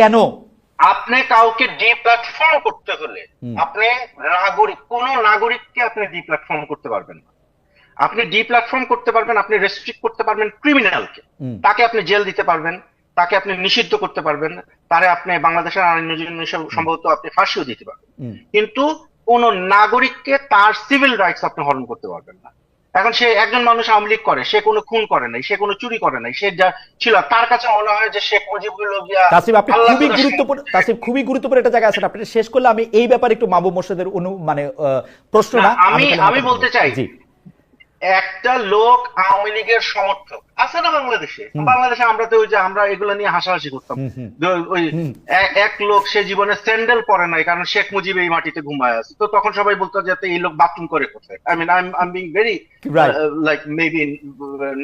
কেন? আপনি কাউকে ডিপ্ল্যাটফর্ম করতে হলে আপনি নাগরিক কোন নাগরিককে আপনি ডিপ্ল্যাটফর্ম করতে পারবেন না। আপনি ডিপ্ল্যাটফর্ম করতে পারবেন আপনি রেস্ট্রিক্ট করতে পারবেন ক্রিমিনালকে তাকে আপনি জেল দিতে পারবেন তাকে আপনি নিষিদ্ধ করতে পারবেন তারে আপনি বাংলাদেশের আইন সম্ভবত আপনি ফাঁসিও দিতে পারবেন। কিন্তু কোন নাগরিককে তার সিভিল রাইটস আপনি হরণ করতে পারবেন না। এখন সে একজন মানুষ আওয়ামী লীগ করে সে কোনো খুন করে নাই সে কোনো চুরি করে নাই সে যা ছিল তার কাছে মনে হয় যে শেখ মুজিবুর গিয়া তাসিফ আপনি খুবই গুরুত্বপূর্ণ তাসিফ খুবই গুরুত্বপূর্ণ একটা জায়গা আছে আপনি শেষ করলে আমি এই ব্যাপারে একটু মাহবুব মোর্শেদের অনু মানে প্রশ্ন না আমি- আমি বলতে। চাই। একটা লোক আওয়ামী লীগের সমর্থক আছে না বাংলাদেশে? বাংলাদেশে আমরা তো ওই যে আমরা এগুলো নিয়ে হাসাহাসি করতাম। ওই এক লোক সে জীবনে স্যান্ডেল পরে নাই কারণ শেখ মুজিব এই মাটিতে ঘুমায় আছে। তো তখন সবাই বলতো যে এই লোক বাথরুম করে কোথায়? I mean I am being very like maybe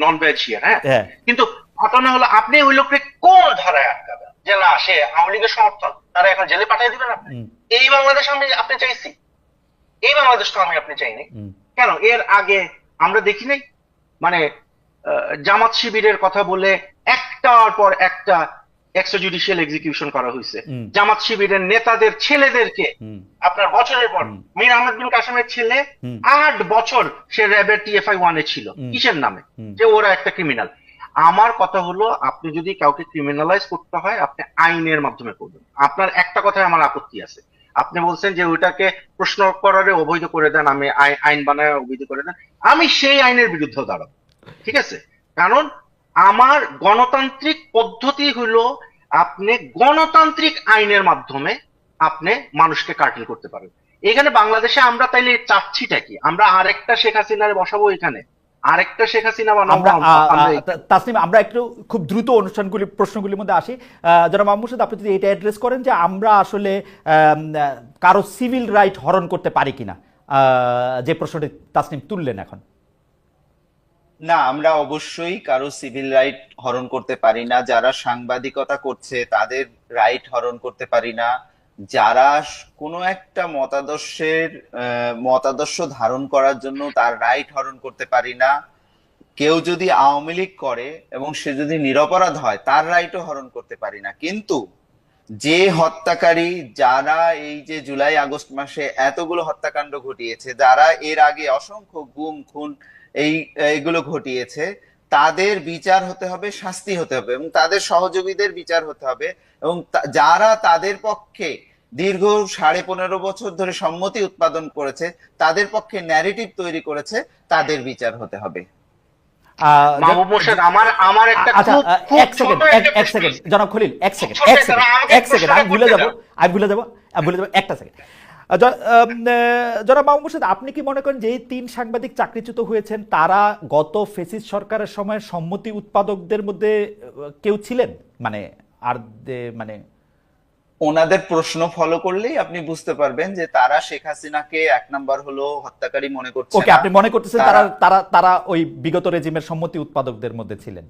non veg here হ্যাঁ। কিন্তু ঘটনা হলো আপনি ওই লোককে কোন ধারায় আটকাবেন? যে না সে আওয়ামী লীগের সমর্থন তারা এখন জেলে পাঠিয়ে দিবেন আপনি। এই বাংলাদেশ আমি আপনি চাইছি। এই বাংলাদেশ তো আমি আপনি চাইনি। কেন? এর আগে আমরা দেখি নাই? মানে জামাত শিবিরের কথা বলে একটার পর একটা এক্সট্রা জুডিশিয়াল এক্সিকিউশন করা হয়েছে। জামাত শিবিরের নেতাদের ছেলেদেরকে আপনার বছরের পর মীর আহমেদ বিন কাসেমের ছেলে আট বছর সে র্যাবের টিএফআই ওয়ানে ছিল। কিসের নামে? যে ওরা একটা ক্রিমিনাল আমার কথা হলো আপনি যদি কাউকে ক্রিমিনালাইজ করতে হয় আপনি আইনের মাধ্যমে করবেন। আপনার একটা কথায় আমার আপত্তি আছে। আপনি বলছেন যে ওইটাকে প্রশ্ন করারে অবৈধ করে দেন আমি আই- আইন বানায় অবৈধ করে দেন। আমি সেই আইনের বিরুদ্ধে দাঁড়াবো। ঠিক আছে? কারণ আমার গণতান্ত্রিক পদ্ধতি হলো আপনি গণতান্ত্রিক আইনের মাধ্যমে আপনি মানুষকে কার্টেল করতে পারেন। এখানে বাংলাদেশে আমরা তাইলে চাচ্ছিটা কি? আমরা আরেকটা শেখ হাসিনারে বসাবো এখানে। আরেকটা শেখ হাসিনা বানাবো তাসনিম আমরা একটু খুব দ্রুত অনুষ্ঠানগুলি প্রশ্নগুলির মধ্যে আসি। যারা মাহমুদ আপনি যদি এটা অ্যাড্রেস করেন যে আমরা আসলে আহ, কারও সিভিল রাইট হরণ করতে পারি কিনা আহ, যে প্রশ্নটি তাসনিম তুললেন এখন। না, আমরা অবশ্যই কারও সিভিল রাইট হরণ করতে পারি না। যারা সাংবাদিকতা করছে, তাদের রাইট হরণ করতে পারি না। যারা কোনো একটা মতাদর্শের মতাদর্শ ধারণ করার জন্য তার রাইট হরণ করতে পারি না। কেউ যদি আওয়ামী লীগ করে এবং সে যদি নিরপরাধ হয়, তার রাইটও হরণ করতে পারি না। কিন্তু যে হত্যাকারী যারা এই যে জুলাই আগস্ট মাসে এতগুলো হত্যাকাণ্ড ঘটিয়েছে, যারা এর আগে অসংখ্য গুম, খুন এই এইগুলো ঘটিয়েছে। তাদের বিচার হতে হবে শাস্তি হতে হবে এবং তাদের সহযোগীদের বিচার হতে হবে এবং যারা তাদের পক্ষে দীর্ঘ সাড়ে পনেরো বছর ধরে সম্মতি উৎপাদন করেছে তাদের পক্ষে ন্যারেটিভ তৈরি করেছে তাদের বিচার হতে হবে। আহ, মাহবুব মোর্শেদ আমার আমার একটা আচ্ছা খুব এক সেকেন্ড এক একটা এক প্রশ্ন সেকেন্ড জনাব খলিল এক সেকেন্ড এক সেকেন্ড এক সেকেন্ড আমি ভুলে যাব আমি ভুলে যাব আমি ভুলে যাব একটা সেকেন্ড। জনাব মাহমুদ মোর্শেদ, আপনি কি মনে করেন যে এই তিন সাংবাদিক চাকরিচ্যুত হয়েছেন তারা গত ফেসিস সরকারের সময় সম্মতি উৎপাদকদের মধ্যে কেউ ছিলেন? মানে আর মানে ওনাদের প্রশ্ন ফলো করলেই আপনি বুঝতে পারবেন যে তারা শেখ হাসিনাকে এক নাম্বার হলো হত্যাকারী মনে করছে ওকে আপনি মনে করতেছেন তারা তারা তারা ওই বিগত রেজিমের সম্মতি উৎপাদকদের মধ্যে ছিলেন?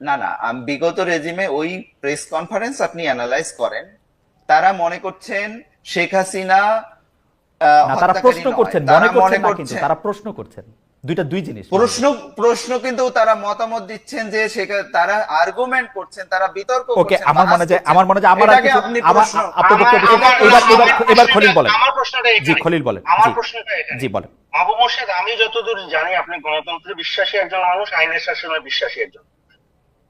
না না আম- বিগত রেজিমে ওই প্রেস কনফারেন্স আপনি অ্যানালাইজ করেন। তারা মনে করছেন শেখ হাসিনা তারা প্রশ্ন করছেন মনে করছেন না কিন্তু তারা প্রশ্ন করছেন। দুইটা দুই জিনিস প্রশ্ন প্রশ্ন কিন্তু তারা মতামত দিচ্ছেন যে তারা আর্গুমেন্ট করছেন তারা বিতর্ক ওকে আমার মনে যায় আমার মনে যায় আমার আপনি আমার প্রশ্ন এবার এবার এবার খলিল বলেন। আমার প্রশ্নটা জি খলিল বলেন। আমার প্রশ্নটা এখানে। জি বলেন। আবু মোর্শেদ আমি যতদূর জানি আপনি গণতন্ত্রে বিশ্বাসী একজন মানুষ আইনের শাসনে বিশ্বাসী একজন।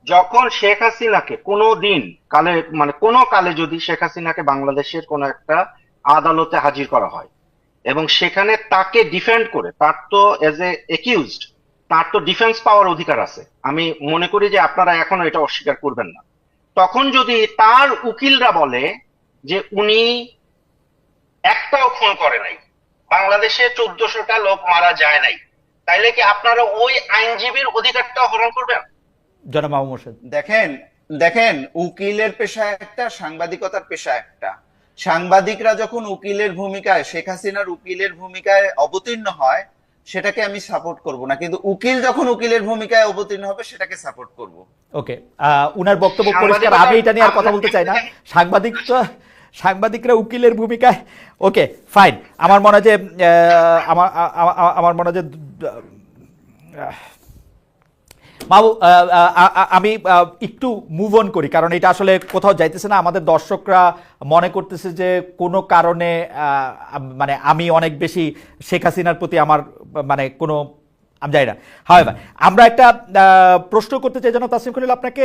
যখন শেখ হাসিনাকে কোনো দিন কালে মানে কোনো কালে যদি শেখ হাসিনাকে বাংলাদেশের কোনো একটা আদালতে হাজির করা হয়, এবং সেখানে তাকে ডিফেন্ড করে, তার তো এজ এ একিউজড তার তো ডিফেন্স পাওয়ার অধিকার আছে। আমি মনে করি যে আপনারা এখনও এটা অস্বীকার করবেন না। তখন যদি তার উকিলরা বলে যে উনি একটাও খুন করে নাই, বাংলাদেশে চোদ্দশোটা লোক মারা যায় নাই, তাইলে কি আপনারা ওই আইনজীবীর অধিকারটা হরণ করবেন? জনাব মাহমুদ মোর্শেদ। দেখেন দেখেন উকিলের পেশা একটা সাংবাদিকতার পেশা একটা। সাংবাদিকরা যখন উকিলের ভূমিকায় শেখ হাসিনার উকিলের ভূমিকায় অবতীর্ণ হয় সেটাকে আমি সাপোর্ট করব না। কিন্তু উকিল যখন উকিলের ভূমিকায় অবতীর্ণ হবে সেটাকে সাপোর্ট করব। ওকে উনার বক্তব্য পরিষ্কার আমি এটা নিয়ে আর কথা বলতে চাই না। সাংবাদিক তো সাংবাদিকরা উকিলের ভূমিকায় ওকে ফাইন আমার মনে হয় যে আমার আমার মনে হয় যে আহ, আমি একটু মুভ অন করি কারণ এটা আসলে কোথাও যাইতেছে না। আমাদের দর্শকরা মনে করতেছে যে কোনো কারণে মানে আমি অনেক বেশি শেখ হাসিনার প্রতি আমার মানে কোনো আমি জানি না। হয় আমরা একটা প্রশ্ন করতে চাই যেন তাসিম খলিল আপনাকে।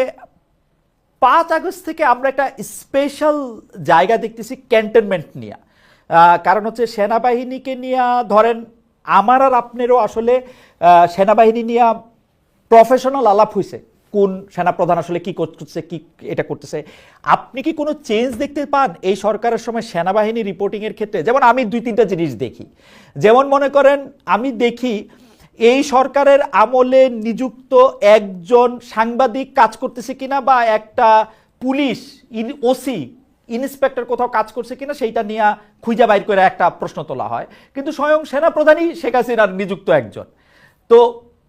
পাঁচ আগস্ট থেকে আমরা একটা স্পেশাল জায়গা দেখতেছি ক্যান্টনমেন্ট নিয়ে। কারণ হচ্ছে সেনাবাহিনীকে নিয়ে ধরেন আমার আর আপনারও আসলে সেনাবাহিনী নিয়ে প্রফেশনাল আলাপ হয়েছে কোন সেনাপ্রধান আসলে কি করতেছে, কি এটা করতেছে। আপনি কি কোনো চেঞ্জ দেখতে পান এই সরকারের সময় সেনাবাহিনী রিপোর্টিংয়ের ক্ষেত্রে? যেমন আমি দুই তিনটা জিনিস দেখি। যেমন মনে করেন, আমি দেখি এই সরকারের আমলে নিযুক্ত একজন সাংবাদিক কাজ করতেছে কিনা বা একটা পুলিশ ওসি ইন্সপেক্টর কোথাও কাজ করছে কিনা সেইটা নিয়ে খুঁজে বাইর করে একটা প্রশ্ন তোলা হয়। কিন্তু স্বয়ং সেনাপ্রধানই শেখ হাসিনার নিযুক্ত একজন। তো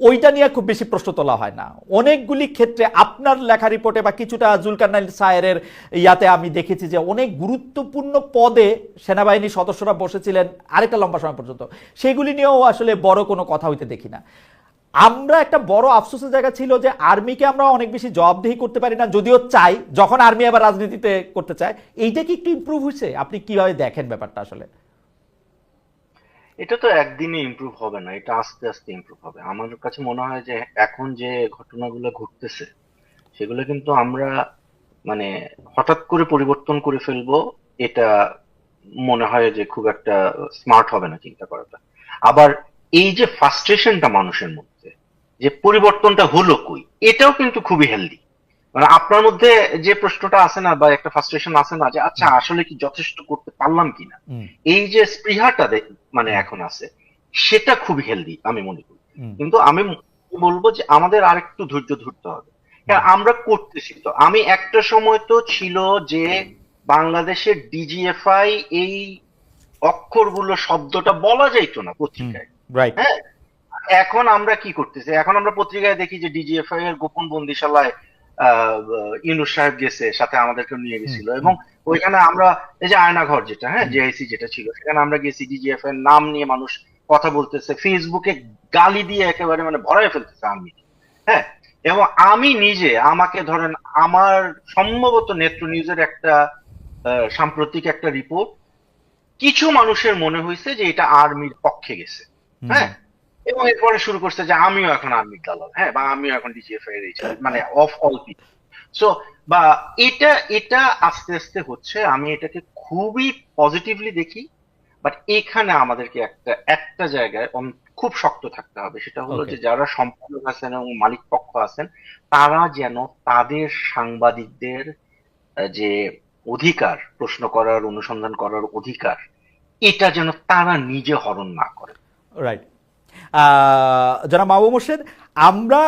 ওইটা নিয়ে খুব বেশি প্রশ্ন তোলা হয় না। অনেকগুলি ক্ষেত্রে আপনার লেখা রিপোর্টে বা কিছুটা জুলকারনাইল সায়েরের ইয়াতে আমি দেখেছি যে অনেক গুরুত্বপূর্ণ পদে সেনাবাহিনীর সদস্যরা বসেছিলেন আরেকটা লম্বা সময় পর্যন্ত। সেগুলি নিয়েও আসলে বড় কোনো কথা হইতে দেখি না। আমরা একটা বড় আফসোসের জায়গা ছিল যে আর্মিকে আমরা অনেক বেশি জবাবদিহি করতে পারি না, যদিও চাই, যখন আর্মি আবার রাজনীতিতে করতে চায়। এইটা কি একটু ইমপ্রুভ হয়েছে আপনি কীভাবে দেখেন ব্যাপারটা আসলে? এটা তো একদিনে ইমপ্রুভ হবে না, এটা আস্তে আস্তে ইমপ্রুভ হবে। আমার কাছে মনে হয় যে এখন যে ঘটনাগুলো ঘটতেছে, সেগুলো কিন্তু আমরা মানে হঠাৎ করে পরিবর্তন করে ফেলব, এটা মনে হয় যে খুব একটা স্মার্ট হবে না চিন্তা করাটা। আবার এই যে ফ্রাস্ট্রেশনটা মানুষের মধ্যে, যে পরিবর্তনটা হলো কই, এটাও কিন্তু খুবই হেলদি মানে আপনার মধ্যে যে প্রশ্নটা আছে না বা একটা ফ্রাস্ট্রেশন আছে না যে আচ্ছা আসলে কি যথেষ্ট করতে পারলাম কিনা? এই যে স্পৃহাটা মানে এখন আছে সেটা খুব হেলদি আমি মনে করি। কিন্তু আমি বলব যে আমাদের আরেকটু ধৈর্য ধরতে হবে। আমরা করতেছি তো। আমি একটা সময় তো ছিল যে বাংলাদেশের ডিজিএফআই এই অক্ষরগুলো শব্দটা বলা যাইতো না পত্রিকায়। রাইট হ্যাঁ এখন আমরা কি করতেছি? এখন আমরা পত্রিকায় দেখি যে ডিজিএফআই এর গোপন বন্দিশালায় ইউনুস সাহেব গেছে সাথে আমাদেরকে নিয়ে গেছিল। এবং ওইখানে আমরা এই যে আয়নাঘর যেটা হ্যাঁ জেআইসি যেটা ছিল সেখানে আমরা গেছি ডিজিএফ এর নাম নিয়ে মানুষ কথা বলতেছে ফেসবুকে গালি দিয়ে একেবারে মানে ভরায় ফেলতেছে আমি হ্যাঁ? এবং আমি নিজে আমাকে ধরেন আমার সম্ভবত নেত্র নিউজের একটা আহ, সাম্প্রতিক একটা রিপোর্ট কিছু মানুষের মনে হয়েছে যে এটা আর্মির পক্ষে গেছে হ্যাঁ? এবং এরপরে শুরু করছে যে আমিও এখন আর্মির দালাল। হ্যাঁ বা আমিও এখন ডিজিএফ এর মানে অফ অল পিপল সো বা এটা এটা আস্তে আস্তে হচ্ছে আমি এটাকে খুবই পজিটিভলি দেখি বাট এখানে আমাদেরকে একটা একটা জায়গায় খুব শক্ত থাকতে হবে। সেটা হলো যে যারা সম্পাদক আছেন এবং মালিক পক্ষ আছেন তারা যেন তাদের সাংবাদিকদের যে অধিকার প্রশ্ন করার অনুসন্ধান করার অধিকার এটা যেন তারা নিজে হরণ না করে। রাইট যারা মাহবুব মোর্শেদ আমরা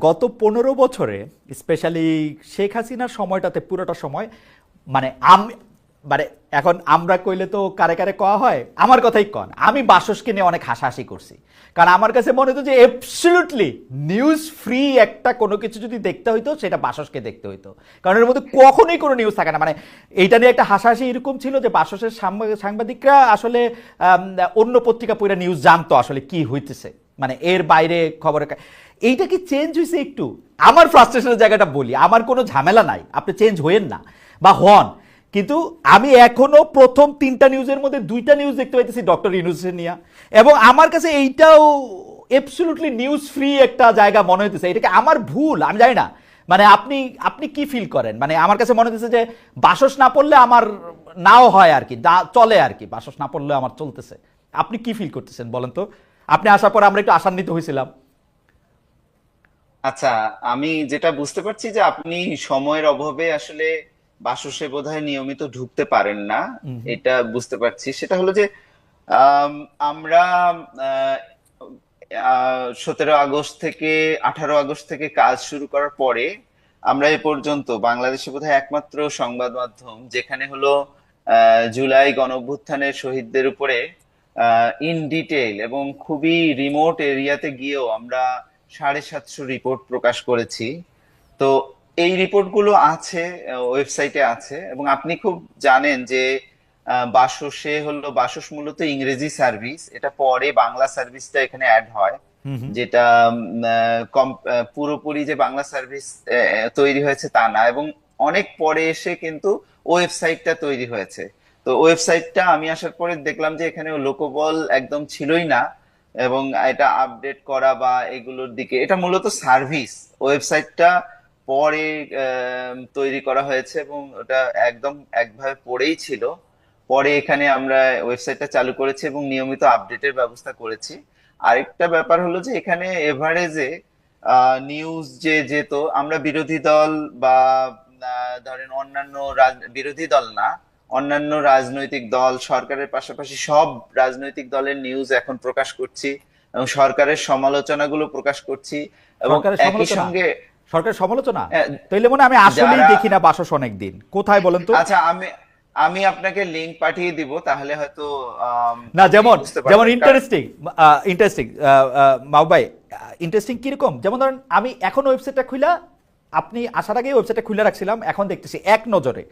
গত পনেরো বছরে স্পেশালি শেখ হাসিনার সময়টাতে পুরোটা সময় মানে মানে এখন আমরা কইলে তো কারে কারে কওয়া হয়? আমার কথাই কন। আমি বাসসকে নিয়ে অনেক হাসাহাসি করছি। কারণ আমার কাছে মনে হতো যে অ্যাবসলিউটলি নিউজ ফ্রি একটা কোনো কিছু যদি দেখতে হইতো, সেটা বাসসকে দেখতে হইতো। কারণ এর মধ্যে কখনোই কোনো নিউজ থাকে না। মানে এইটা নিয়ে একটা হাসাহাসি এরকম ছিল যে বাসসের সাংবাদিকরা আসলে অন্য পত্রিকা পড়ে নিউজ জানতো আসলে কি হইতেছে। মানে এর বাইরে খবরের এইটা কি চেঞ্জ হয়েছে একটু? আমার ফ্রাস্ট্রেশনের জায়গাটা বলি। আমার কোনো ঝামেলা নাই। আপনি চেঞ্জ হইয়েন না। বা হন। কিন্তু আমি এখনও প্রথম তিনটা নিউজের মধ্যে দুইটা নিউজ দেখতে পাইতেছি ডক্টর ইউনুসের নিয়ে। এবং আমার কাছে এইটাও অ্যাবসলুটলি নিউজ ফ্রি একটা জায়গা মনে হইতেছে। এটাকে আমার ভুল, আমি জানি না। মানে আপনি আপনি কি ফিল করেন? মানে আমার কাছে মনে হচ্ছে যে বাসস না পড়লে আমার নাও হয় আর কি চলে আর কি, বাসস না পড়লে আমার চলতেছে। আপনি কি ফিল করতেছেন বলেন তো? আপনি আসার পর আমরা একটু আশান্বিত হয়েছিলাম আচ্ছা আমি যেটা বুঝতে পারছি যে আপনি সময়ের অভাবে আসলে বাসসে বোধহয় নিয়মিত ঢুকতে পারেন না। এটা বুঝতে পারছি। সেটা হলো যে আমরা সতেরো আগস্ট থেকে আঠারো আগস্ট থেকে কাজ শুরু করার পরে আমরা এ পর্যন্ত বাংলাদেশে বোধহয় একমাত্র সংবাদ মাধ্যম যেখানে হলো জুলাই গণভ্যুত্থানের শহীদদের উপরে ইন ডিটেইল এবং খুবই রিমোট এরিয়াতে গিয়েও আমরা সাড়ে সাতশো রিপোর্ট প্রকাশ করেছি। তো এই রিপোর্টগুলো আছে ওয়েবসাইটে আছে এবং আপনি খুব জানেন যে বাসসে হলো বাসস মূলত ইংরেজি সার্ভিস এটা পরে বাংলা সার্ভিসটা এখানে অ্যাড হয় যেটা পুরোপুরি যে বাংলা সার্ভিস তৈরি হয়েছে তা না এবং অনেক পরে এসে কিন্তু ওয়েবসাইটটা তৈরি হয়েছে। তো ওয়েবসাইটটা আমি আসার পরে দেখলাম যে এখানে লোকবল একদম ছিলই না এবং এটা আপডেট করা বা এগুলোর দিকে এটা মূলত সার্ভিস ওয়েবসাইটটা পরে তৈরি করা হয়েছে এবং ওটা একদম একভাবে পড়েই ছিল। পরে এখানে আমরা ওয়েবসাইটটা চালু করেছি এবং নিয়মিত আপডেটের ব্যবস্থা করেছি। আরেকটা ব্যাপার হলো যে এখানে এভারেজে নিউজ যে যেত আমরা বিরোধী দল বা ধরেন অন্যান্য বিরোধী দল না অন্যান্য রাজনৈতিক দল সরকারের পাশাপাশি সব রাজনৈতিক দলের নিউজ এখন প্রকাশ করছি এবং সরকারের সমালোচনাগুলো প্রকাশ করছি এবং একই সঙ্গে সরকারের সমালোচনা? তাইলে মনে আমি আসলেই দেখি না বাসস অনেক দিন কোথায় বলেন তো? আচ্ছা আমি আমি আপনাকে লিংক পাঠিয়ে দিব তাহলে হয়তো না যেমন। যেমন ইন্টারেস্টিং ইন্টারেস্টিং মাও ভাই ইন্টারেস্টিং কীরকম? যেমন ধরেন আমি এখন ওয়েবসাইটটা খুলা আপনি আসার আগে ওয়েবসাইটটা খুলে রাখছিলাম এখন দেখতেছি এক নজরে।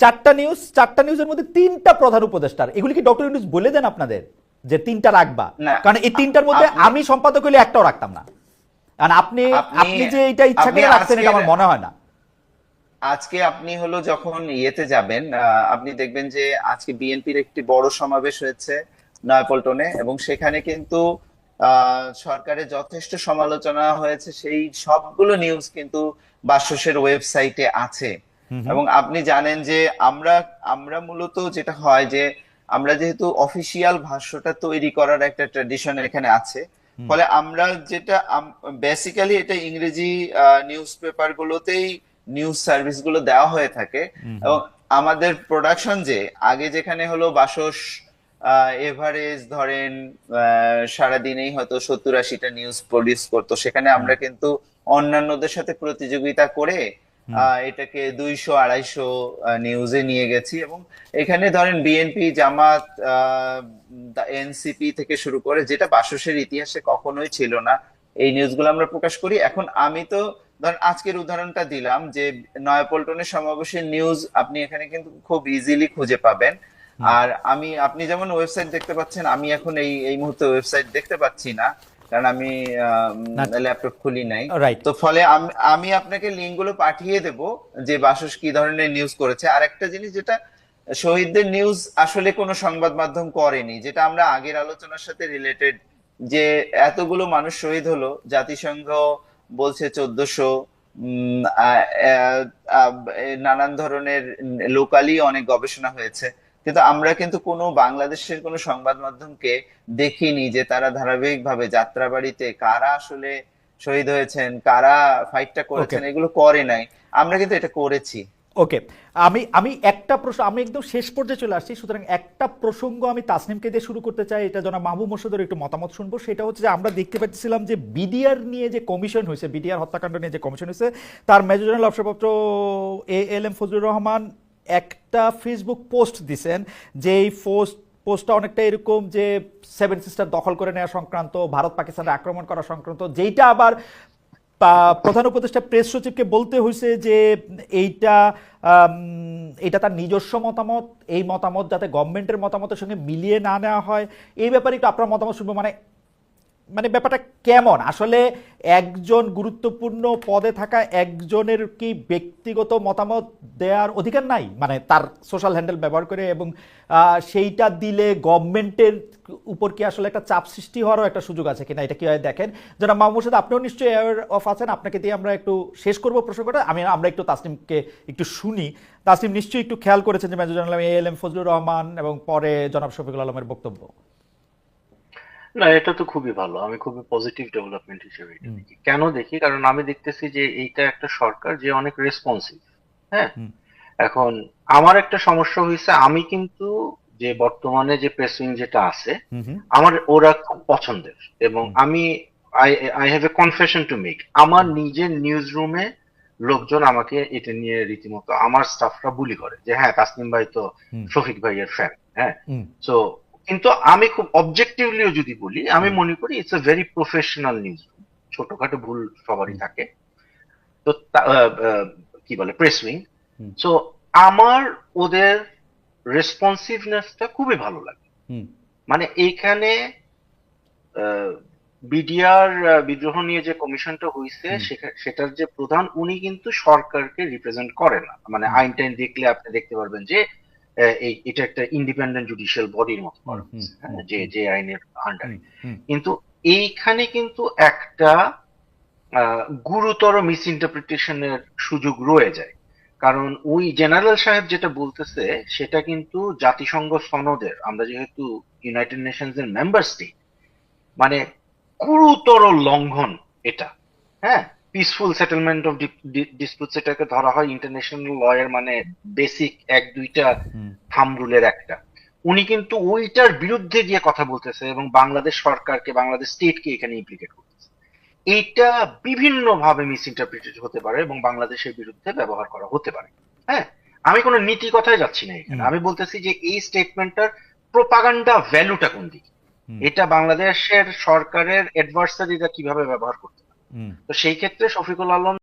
চারটা নিউজ চারটা নিউজের মধ্যে তিনটা প্রধান উপদেষ্টার। এগুলি কি ডক্টর ইউনুস বলে দেন আপনাদের যে তিনটা রাখবা? কারণ এই তিনটার মধ্যে আমি সম্পাদক হইলে একটাও রাখতাম না। কারণ আপনি আপনি- যে এটা ইচ্ছা করে রাখছেন এটা আমার মনে হয় না। আজকে আপনি হলো যখন ইয়েতে যাবেন আপনি দেখবেন যে আজকে বিএনপির একটি বড় সমাবেশ হয়েছে নয়াপল্টনে এবং সেখানে কিন্তু সরকারের যথেষ্ট সমালোচনা হয়েছে। সেই সবগুলো নিউজ কিন্তু বাসসের ওয়েবসাইটে আছে। এবং আপনি জানেন যে আমরা আমরা মূলত যেটা হয় যে আমরা যেহেতু অফিসিয়াল ভাষ্যটা তৈরি করার একটা ট্র্যাডিশন এখানে আছে ফলে আমরা যেটা বেসিক্যালি এটা ইংরেজি নিউজ পেপার গুলোতেই নিউজ সার্ভিসগুলো দেওয়া হয়ে থাকে। এবং আমাদের প্রোডাকশন যে আগে যেখানে হলো বাসস এভারেজ ধরেন সারাদিনেই হয়তো সত্তর আশিটা নিউজ প্রডিউস করতো সেখানে আমরা কিন্তু অন্যান্যদের সাথে প্রতিযোগিতা করে এটাকে দুইশো আড়াইশো নিউজে নিয়ে গেছি এবং এখানে ধরেন বিএনপি জামাত এনসিপি থেকে শুরু করে যেটা বাসসের ইতিহাসে কখনোই ছিল না এই নিউজগুলো আমরা প্রকাশ করি। এখন আমি তো ধরেন আজকের উদাহরণটা দিলাম যে নয়াপল্টনের সমাবেশের নিউজ আপনি এখানে কিন্তু খুব ইজিলি খুঁজে পাবেন। আর আমি আপনি যেমন ওয়েবসাইট দেখতে পাচ্ছেন আমি এখন এই এই মুহূর্তে ওয়েবসাইট দেখতে পাচ্ছি না। কারণ আমি। ল্যাপটপ খুলি নাই। তো ফলে আমি আপনাকে লিঙ্কগুলো পাঠিয়ে দেব যে বাসস কি ধরনের নিউজ করেছে। আর একটা জিনিস যেটা শহীদদের নিউজ আসলে কোনো সংবাদ মাধ্যম করেনি যেটা আমরা আগের আলোচনার সাথে রিলেটেড যে এতগুলো মানুষ শহীদ হলো জাতিসংঘ বলছে চোদ্দশো নানান ধরনের লোকালি অনেক গবেষণা হয়েছে। কিন্তু আমরা কিন্তু কোনো বাংলাদেশের কোনো সংবাদ মাধ্যমকে দেখিনি যে তারা ধারাবাহিকভাবে যাত্রাবাড়িতে কারা আসলে শহীদ হয়েছেন কারা ফাইটটা করেছেন এগুলো করে নাই। আমরা কিন্তু এটা করেছি। ওকে আমি আমি একটা প্রশ্ন আমি একদম শেষ পর্যায়ে চলে আসছি। সুতরাং একটা প্রসঙ্গ আমি তাসনিমকে দিয়ে শুরু করতে চাই এটা জনাব মাহবুব মোর্শেদের একটু মতামত শুনব। সেটা হচ্ছে যে আমরা দেখতে পাচ্ছিলাম যে বিডিআর নিয়ে যে কমিশন হয়েছে বিডিআর হত্যাকাণ্ড নিয়ে যে কমিশন হয়েছে তার মেজর জেনারেল অবসরপ্রাপ্ত A L M Fazlur Rahman একটা ফেসবুক পোস্ট দিছেন যে এই পোস্ট পোস্টটা অনেকটা এরকম যে সেভেন সিস্টার দখল করে নেওয়া সংক্রান্ত, ভারত পাকিস্তানের আক্রমণ করা সংক্রান্ত, যেইটা আবার প্রধান উপদেষ্টা প্রেস সচিবকে বলতে হয়েছে যে এইটা এটা তার নিজস্ব মতামত, এই মতামত যাতে গভর্নমেন্টের মতামতের সঙ্গে মিলিয়ে না নেওয়া হয়, এই ব্যাপারে একটু আপনার মতামত শুনব। মানে মানে ব্যাপারটা কেমন? আসলে একজন গুরুত্বপূর্ণ পদে থাকা একজনের কি ব্যক্তিগত মতামত দেওয়ার অধিকার নাই? মানে তার সোশ্যাল হ্যান্ডেল ব্যবহার করে এবং সেইটা দিলে গভর্নমেন্টের উপর কি আসলে একটা চাপ সৃষ্টি হওয়ারও একটা সুযোগ আছে কিনা? এটা কীভাবে দেখেন? যারা মাহমুদ আপনিও নিশ্চয়ই অ্যাওয়ার অফ আছেন। আপনাকে দিয়ে আমরা একটু শেষ করব প্রসঙ্গটা। আমি, আমরা একটু তাসনিমকে একটু শুনি। তাসনিম নিশ্চয়ই একটু খেয়াল করেছেন যে major general A L M Fazlur Rahman এবং পরে জনাব শফিকুল আলমের বক্তব্য। না এটা তো খুবই ভালো। আমি খুবই পজিটিভ ডেভেলপমেন্ট হিসেবে এটা দেখি। কেন দেখি? কারণ আমি দেখতেছি যে এইটা একটা সরকার যে অনেক রেসপন্সিভ হ্যাঁ? এখন আমার একটা সমস্যা হয়েছে আমি কিন্তু যে বর্তমানে যে প্রেসিং যেটা আছে আমার ওরা খুব পছন্দের। এবং আমি I I have a confession to make আমার নিজের নিউজ রুমে লোকজন আমাকে এটা নিয়ে রীতিমতো আমার স্টাফরা বুলি করে যে হ্যাঁ তাসনিম ভাই তো। শফিক ভাইয়ের ফ্যান হ্যাঁ? সো কিন্তু আমি খুব অবজেক্টিভলিও যদি বলি আমি মনে করি it's a very professional news ছোটখাটো ভুল সবারই থাকে। তো কি বলে প্রেস উইং। সো আমার ওদের রেসপন্সিভনেসটা খুবই ভালো লাগে। মানে এইখানে বিডিআর বিদ্রোহ নিয়ে যে কমিশনটা হয়েছে সেটার যে প্রধান উনি কিন্তু সরকারকে রিপ্রেজেন্ট করে না। মানে। আইন টাইন দেখলে আপনি দেখতে পারবেন যে এটা একটা ইন্ডিপেন্ডেন্ট জুডিশিয়াল বডির মতো হ্যাঁ, যে যে আইনের আন্ডারে কিন্তু এইখানে কিন্তু একটা গুরুতর মিস ইন্টারপ্রিটেশনের সুযোগ রয়ে যায়। কারণ ওই জেনারেল সাহেব যেটা বলতেছে সেটা কিন্তু জাতিসংঘ সনদের আমরা যেহেতু ইউনাইটেড নেশনস এর মেম্বার স্টেট মানে গুরুতর লঙ্ঘন এটা হ্যাঁ? পিসফুল সেটেলমেন্ট অফ ডিসপুটস এটাকে ধরা হয় ইন্টারন্যাশনাল লয়ের মানে বেসিক এক দুইটা থাম রুলের একটা। উনি কিন্তু ওইটার বিরুদ্ধে গিয়ে কথা বলতেছে এবং বাংলাদেশ সরকারকে বাংলাদেশ স্টেটকে এখানে ইমপ্লিকেট করতেছে। এইটা বিভিন্ন ভাবে মিস ইন্টারপ্রিটেড হতে পারে এবং বাংলাদেশের বিরুদ্ধে ব্যবহার করা হতে পারে। হ্যাঁ? আমি কোনো নীতি কথায় যাচ্ছি না এখানে। আমি বলতেছি যে এই স্টেটমেন্টটার প্রোপাগান্ডা ভ্যালুটা কোন দিকে? এটা বাংলাদেশের সরকারের অ্যাডভার্সারিরা কীভাবে ব্যবহার করতে। তো সেই ক্ষেত্রে শফিকুল আলম